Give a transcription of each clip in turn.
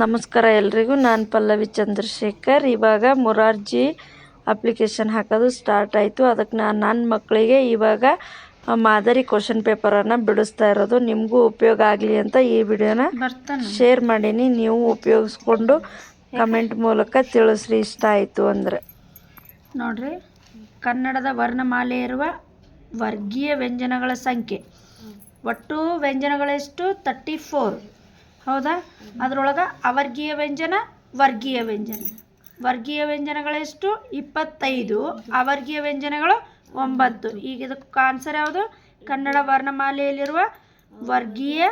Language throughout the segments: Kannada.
ನಮಸ್ಕಾರ ಎಲ್ರಿಗೂ. ನಾನು ಪಲ್ಲವಿ ಚಂದ್ರಶೇಖರ್. ಇವಾಗ ಮೊರಾರ್ಜಿ ಅಪ್ಲಿಕೇಶನ್ ಹಾಕೋದು ಸ್ಟಾರ್ಟ್ ಆಯಿತು. ಅದಕ್ಕೆ ನಾನು ನನ್ನ ಮಕ್ಕಳಿಗೆ ಇವಾಗ ಮಾದರಿ ಕ್ವಶನ್ ಪೇಪರನ್ನು ಬಿಡಿಸ್ತಾ ಇರೋದು. ನಿಮಗೂ ಉಪಯೋಗ ಆಗಲಿ ಅಂತ ಈ ವಿಡಿಯೋನ ಶೇರ್ ಮಾಡೀನಿ. ನೀವು ಉಪಯೋಗಿಸ್ಕೊಂಡು ಕಮೆಂಟ್ ಮೂಲಕ ತಿಳಿಸ್ರಿ. ಇಷ್ಟ ಆಯಿತು ಅಂದರೆ. ನೋಡ್ರಿ ಕನ್ನಡದ ವರ್ಣಮಾಲೆ ಇರುವ ವರ್ಗೀಯ ವ್ಯಂಜನಗಳ ಸಂಖ್ಯೆ. ಒಟ್ಟು ವ್ಯಂಜನಗಳೆಷ್ಟು? ತರ್ಟಿ ಫೋರ್ ಹೌದಾ? ಅದರೊಳಗೆ ಅವರ್ಗೀಯ ವ್ಯಂಜನ, ವರ್ಗೀಯ ವ್ಯಂಜನ. ವರ್ಗೀಯ ವ್ಯಂಜನಗಳೆಷ್ಟು ಇಪ್ಪತ್ತೈದು. ಅವರ್ಗೀಯ ವ್ಯಂಜನಗಳು ಒಂಬತ್ತು. ಈಗ ಇದಕ್ಕೆ ಆನ್ಸರ್ ಯಾವುದು? ಕನ್ನಡ ವರ್ಣಮಾಲೆಯಲ್ಲಿರುವ ವರ್ಗೀಯ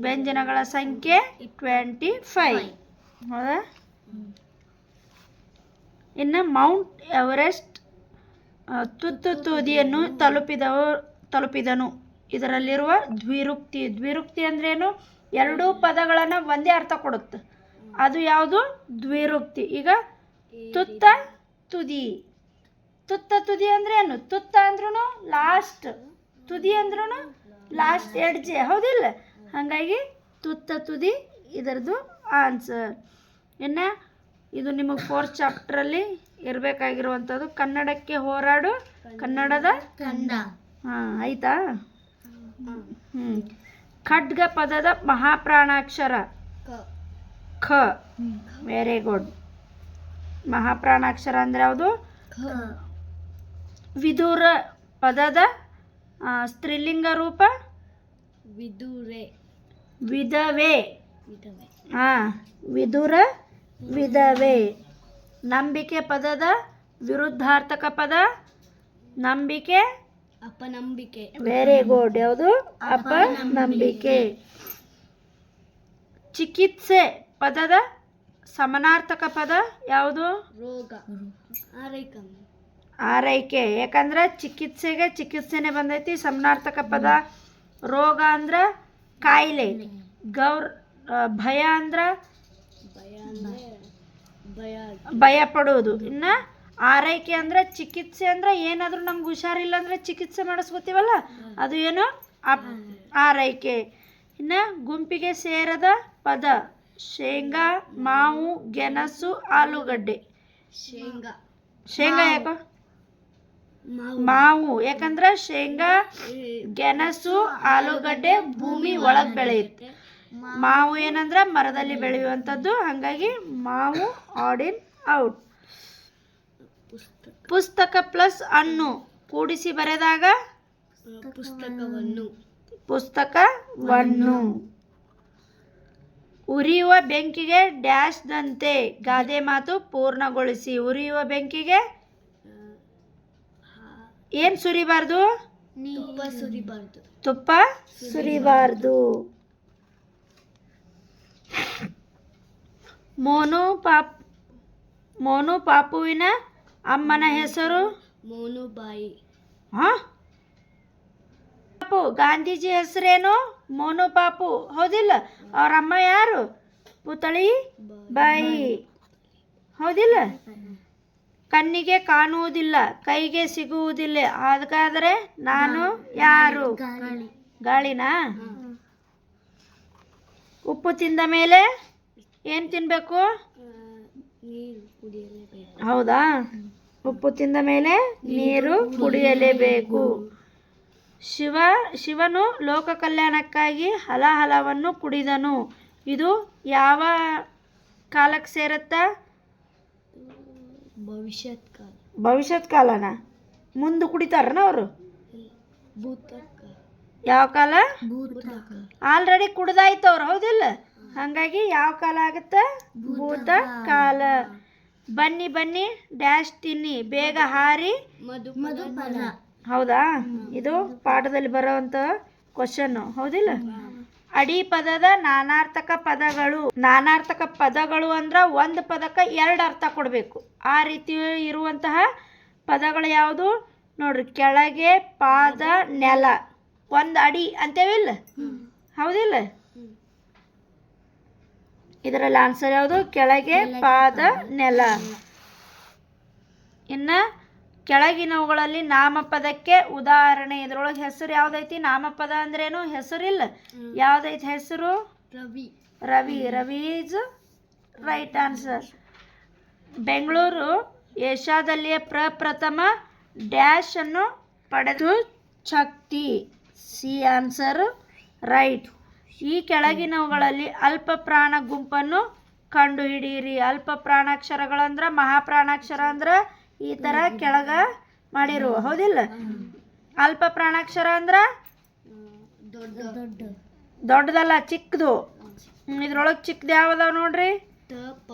ವ್ಯಂಜನಗಳ ಸಂಖ್ಯೆ ಟ್ವೆಂಟಿ ಫೈವ್ ಹೌದಾ? ಇನ್ನು ಮೌಂಟ್ ಎವರೆಸ್ಟ್ ತುತ್ತು ತುದಿಯನ್ನು ತಲುಪಿದವ, ತಲುಪಿದನು. ಇದರಲ್ಲಿರುವ ದ್ವಿರುಕ್ತಿ. ದ್ವಿರುಕ್ತಿ ಅಂದ್ರೇನು? ಎರಡೂ ಪದಗಳನ್ನು ಒಂದೇ ಅರ್ಥ ಕೊಡುತ್ತೆ. ಅದು ಯಾವುದು? ದ್ವಿರುಕ್ತಿ ಈಗ ತುತ್ತ ತುದಿ. ತುತ್ತ ತುದಿ ಅಂದ್ರೇನು ಏನು? ತುತ್ತ ಅಂದ್ರೂ ಲಾಸ್ಟ್ ತುದಿ ಅಂದ್ರೂ ಲಾಸ್ಟ್ ಎಡ್ಜೆ ಹೌದಿಲ್ಲ? ಹಾಗಾಗಿ ತುತ್ತ ತುದಿ ಇದರದು ಆನ್ಸರ್ ಇನ್ನು ಇದು ನಿಮಗೆ ಫೋರ್ತ್ ಚಾಪ್ಟ್ರಲ್ಲಿ ಇರಬೇಕಾಗಿರುವಂಥದ್ದು ಕನ್ನಡಕ್ಕೆ ಹೋರಾಡು ಕನ್ನಡದ ಕಂದ ಹಾಂ ಆಯ್ತಾ? ಹ್ಞೂ ಖಡ್ಗ ಪದದ ಮಹಾಪ್ರಾಣಾಕ್ಷರ ಖ. ವೆರಿ ಗುಡ್ ಮಹಾಪ್ರಾಣಾಕ್ಷರ ಅಂದ್ರೆ ಯಾವುದು? ವಿದೂರ ಪದದ ಸ್ತ್ರೀಲಿಂಗ ರೂಪ? ವಿದುರೆ ವಿಧವೆ. ಹಾಂ ವಿದುರ ವಿಧವೆ. ನಂಬಿಕೆ ಪದದ ವಿರುದ್ಧಾರ್ಥಕ ಪದ? ನಂಬಿಕೆ ಅಪನಂಬಿಕೆ. ವೆರಿ ಗುಡ್ ಯಾವುದು? ಅಪನಂಬಿಕೆ. ಚಿಕಿತ್ಸೆ ಪದದ ಸಮನಾರ್ಥಕ ಪದ ಯಾವುದು? ರೋಗ. ಆರೈಕೆ. ಆರೈಕೆ. ಯಾಕಂದ್ರೆ ಚಿಕಿತ್ಸೆಗೆ ಚಿಕಿತ್ಸೆನೆ ಬಂದೈತಿ ಸಮನಾರ್ಥಕ ಪದ. ರೋಗ ಅಂದ್ರ ಕಾಯಿಲೆ. ಗೌರ್ ಭಯ ಅಂದ್ರ ಭಯ ಪಡೋದು ಇನ್ನು ಆರೈಕೆ ಅಂದ್ರೆ ಚಿಕಿತ್ಸೆ ಅಂದ್ರೆ ಏನಾದರೂ ನಮ್ಗೆ ಹುಷಾರಿಲ್ಲ ಅಂದರೆ ಚಿಕಿತ್ಸೆ ಮಾಡಿಸ್ಕೊತೀವಲ್ಲ? ಅದು ಏನು? ಅಪ್ ಆರೈಕೆ. ಇನ್ನು ಗುಂಪಿಗೆ ಸೇರದ ಪದ. ಶೇಂಗಾ ಮಾವು ಗೆಣಸು ಆಲೂಗಡ್ಡೆ. ಶೇಂಗಾ. ಶೇಂಗಾ ಯಾಕೋ? ಮಾವು. ಮಾವು. ಯಾಕಂದ್ರೆ ಶೇಂಗಾ ಗೆಣಸು ಆಲೂಗಡ್ಡೆ ಭೂಮಿ ಒಳಗೆ ಬೆಳೆಯುತ್ತೆ. ಮಾವು ಏನಂದ್ರೆ ಮರದಲ್ಲಿ ಬೆಳೆಯುವಂಥದ್ದು. ಹಾಗಾಗಿ ಮಾವು ಆಡಿನ್ ಔಟ್. ಪುಸ್ತಕ. ಪ್ಲಸ್ ಅನ್ನು ಕೂಡಿಸಿ ಬರೆದಾಗ? ಪುಸ್ತಕವನ್ನು. ಪುಸ್ತಕವನ್ನು ಉರಿಯುವ ಬೆಂಕಿಗೆ ಡ್ಯಾಶ್ದಂತೆ ಗಾದೆ ಮಾತು ಪೂರ್ಣಗೊಳಿಸಿ. ಉರಿಯುವ ಬೆಂಕಿಗೆ? ಏನು ಸುರಿಬಾರ್ದು? ತುಪ್ಪ ಸುರಿಬಾರ್ದು. ತುಪ್ಪ ಸುರಿಬಾರ್ದು. ಮೋನು ಪಾಪ್ ಮೋನು ಪಾಪುವಿನ ಅಮ್ಮನ ಹೆಸರು? ಮೋನುಬಾಯಿ. ಹಾ? ಪಾಪು ಗಾಂಧೀಜಿ ಹೆಸರೇನು? ಮೋನು ಪಾಪು ಹೌದಿಲ್ಲ? ಅವ್ರ ಅಮ್ಮ ಯಾರು? ಪುತಳಿ ಬಾಯಿ. ಹೌದಿಲ್ಲ? ಕಣ್ಣಿಗೆ ಕಾಣುವುದಿಲ್ಲ ಕೈಗೆ ಸಿಗುವುದಿಲ್ಲ. ಹಾಗಾದರೆ ನಾನು ಯಾರು? ಗಾಳಿನಾ? ಉಪ್ಪು ತಿಂದ ಮೇಲೆ ಏನು ತಿನ್ನಬೇಕು ಹೌದಾ? ಉಪ್ಪು ತಿಂದ ಮೇಲೆ ನೀರು ಕುಡಿಯಲೇಬೇಕು. ಶಿವ ಶಿವನು ಲೋಕ ಕಲ್ಯಾಣಕ್ಕಾಗಿ ಹಲಹಲವನ್ನು ಕುಡಿದನು. ಇದು ಯಾವ ಕಾಲಕ್ಕೆ ಸೇರುತ್ತಾ? ಭವಿಷ್ಯತ್ ಕಾಲ ಭವಿಷ್ಯತ್ ಕಾಲನ? ಮುಂದೆ ಕುಡಿತಾರನ ಅವರು? ಯಾವ ಕಾಲ? ಆಲ್ರೆಡಿ ಕುಡ್ದಾಯ್ತು ಅವ್ರು ಹೌದಿಲ್ಲ? ಹಾಗಾಗಿ ಯಾವ ಕಾಲ ಆಗುತ್ತೆ? ಭೂತ ಕಾಲ ಬನ್ನಿ ಬನ್ನಿ ಡ್ಯಾಶ್ ತಿನ್ನಿ. ಬೇಗ ಹಾರಿ. ಹೌದಾ? ಇದು ಪಾಠದಲ್ಲಿ ಬರುವಂತ ಕ್ವಶನ್ ಹೌದಿಲ್ಲ? ಅಡಿ ಪದದ ನಾನಾರ್ಥಕ ಪದಗಳು. ನಾನಾರ್ಥಕ ಪದಗಳು ಅಂದ್ರೆ ಒಂದು ಪದಕ್ಕೆ ಎರಡು ಅರ್ಥ ಕೊಡಬೇಕು. ಆ ರೀತಿ ಇರುವಂತಹ ಪದಗಳು ಯಾವುದು? ನೋಡ್ರಿ ಕೆಳಗೆ ಪಾದ ನೆಲ. ಒಂದು ಅಡಿ ಅಂತೇವಿಲ್ಲ? ಹೌದಿಲ್ಲ? ಇದರಲ್ಲಿ ಆನ್ಸರ್ ಯಾವುದು? ಕೆಳಗೆ ಪಾದ ನೆಲ. ಇನ್ನು ಕೆಳಗಿನವುಗಳಲ್ಲಿ ನಾಮಪದಕ್ಕೆ ಉದಾಹರಣೆ. ಇದರೊಳಗೆ ಹೆಸರು ಯಾವ್ದೈತಿ? ನಾಮಪದ ಅಂದ್ರೇನು? ಹೆಸರಿಲ್ಲ. ಯಾವ್ದೈತಿ ಹೆಸರು? Ravi. Ravi. Ravi is right answer Bengaluru ಏಷ್ಯಾದಲ್ಲಿಯೇ ಪ್ರಪ್ರಥಮ ಡ್ಯಾಶ್ ಅನ್ನು ಪಡೆದು ಶಕ್ತಿ. ಸಿ ಆನ್ಸರ್ ರೈಟ್ ಈ ಕೆಳಗಿನವುಗಳಲ್ಲಿ ಅಲ್ಪ ಪ್ರಾಣ ಗುಂಪನ್ನು ಕಂಡುಹಿಡಿಯಿರಿ. ಅಲ್ಪ ಪ್ರಾಣಾಕ್ಷರಗಳಂದ್ರೆ ಮಹಾಪ್ರಾಣಾಕ್ಷರ ಅಂದ್ರೆ ಈ ಥರ ಕೆಳಗ ಮಾಡಿರುವ ಹೌದಿಲ್ಲ? ಅಲ್ಪ ಪ್ರಾಣಾಕ್ಷರ ಅಂದ್ರೆ ದೊಡ್ಡ ದೊಡ್ಡ ದೊಡ್ಡದಲ್ಲ ಚಿಕ್ಕದು. ಇದ್ರೊಳಗೆ ಚಿಕ್ಕದು ಯಾವ್ದಾವ ನೋಡ್ರಿ? ತಪ.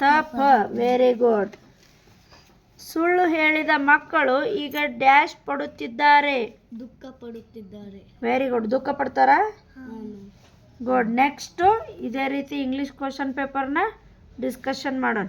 ತಪ. ವೆರಿ ಗುಡ್ ಸುಳ್ಳು ಹೇಳಿದ ಮಕ್ಕಳು ಈಗ ಡ್ಯಾಶ್ ಪಡುತ್ತಿದ್ದಾರೆ. ದುಃಖ ಪಡುತ್ತಿದ್ದಾರೆ. ವೆರಿ ಗುಡ್ ದುಃಖ ಪಡ್ತಾರ? ಗುಡ್ ನೆಕ್ಸ್ಟು ಇದೇ ರೀತಿ ಇಂಗ್ಲೀಷ್ ಕ್ವಶನ್ ಪೇಪರ್ನ ಡಿಸ್ಕಷನ್ ಮಾಡೋಣ.